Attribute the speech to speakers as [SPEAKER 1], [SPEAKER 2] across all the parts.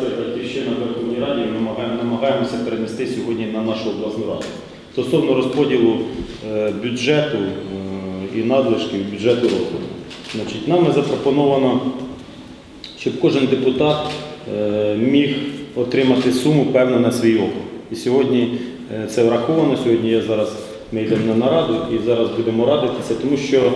[SPEAKER 1] фракція Батьківщина в Верховній Раді намагаємося перенести сьогодні на нашу обласну раду. Стосовно розподілу е, бюджету е, і надлишків бюджету розвитку. Значить, нами запропоновано, щоб кожен депутат е, міг отримати суму певну на свій округ. І сьогодні це враховано. Сьогодні я зараз ми йдемо на нараду і зараз будемо радитися, тому що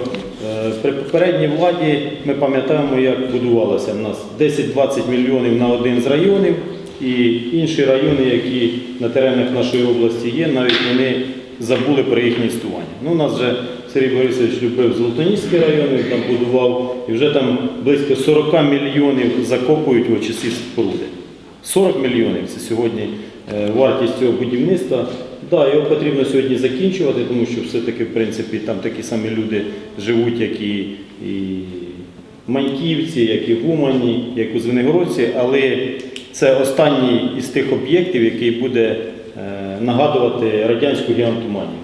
[SPEAKER 1] е, при попередній владі ми пам'ятаємо, як будувалося в нас 10-20 мільйонів на один з районів, і інші райони, які на теренах нашої області є, навіть вони забули про їхнє існування. Ну, у нас вже Сергій Борисович любив Золотоніський район, він там будував, і вже там близько 40 мільйонів закопують в очисі споруди. 40 мільйонів це сьогодні е, вартість цього будівництва. Да, його потрібно сьогодні закінчувати, тому що все-таки, в принципі, там такі самі люди живуть, як і, і Маньківці, як і в Умані, як у Звенигородці, але це останній із тих об'єктів, який буде е, нагадувати радянську гігантоманію.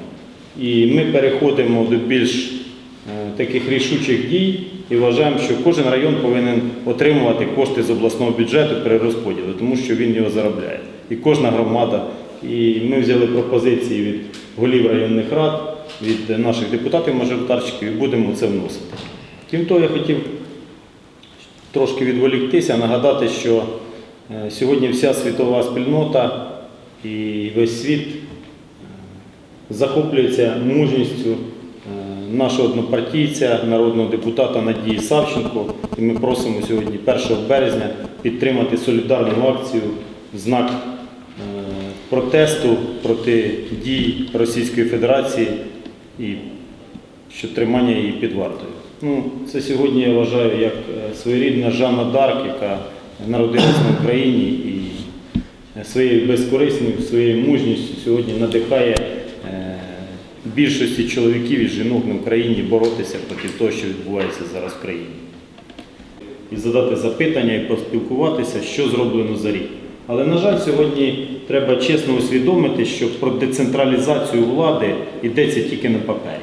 [SPEAKER 1] І ми переходимо до більш е, таких рішучих дій і вважаємо, що кожен район повинен отримувати кошти з обласного бюджету при розподілі, тому що він його заробляє. І кожна громада. І ми взяли пропозиції від голів районних рад, від наших депутатів-мажоритарщиків і будемо це вносити. Крім того, я хотів трошки відволіктися, нагадати, що е, сьогодні вся світова спільнота і весь світ е, захоплюється мужністю е, нашого однопартійця, народного депутата Надії Савченко. І ми просимо сьогодні, 1 березня, підтримати солідарну акцію в знак протесту проти дій Російської Федерації і що тримання її під вартою. Ну, це сьогодні я вважаю як е, своєрідна Жанна Дарк, яка народилася на Україні і е, своєю безкорисністю, своєю мужністю сьогодні надихає е, більшості чоловіків і жінок на Україні боротися проти того, що відбувається зараз в країні. І задати запитання і поспілкуватися, що зроблено за рік. Але, на жаль, сьогодні треба чесно усвідомити, що про децентралізацію влади йдеться тільки на папері.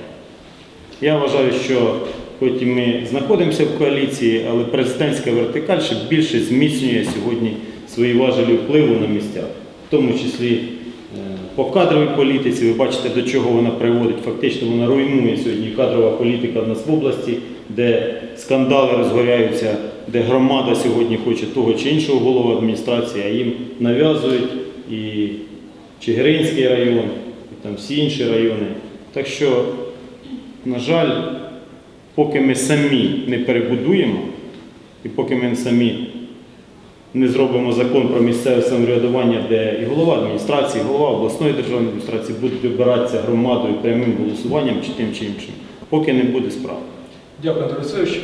[SPEAKER 1] Я вважаю, що хоч ми знаходимося в коаліції, але президентська вертикаль ще більше зміцнює сьогодні свої важелі впливу на місцях, в тому числі е, по кадровій політиці. Ви бачите, до чого вона приводить. Фактично вона руйнує сьогодні кадрова політика в нас в області, де скандали розгоряються, де громада сьогодні хоче того чи іншого голову адміністрації, а їм нав'язують і Чигиринський район, і там всі інші райони. Так що на жаль, поки ми самі не перебудуємо, і поки ми самі не зробимо закон про місцеве самоврядування, де і голова адміністрації, і голова обласної державної адміністрації будуть вибиратися громадою прямим голосуванням чи тим чи іншим, поки не буде справи.
[SPEAKER 2] Дякую, Андрій Олексійович.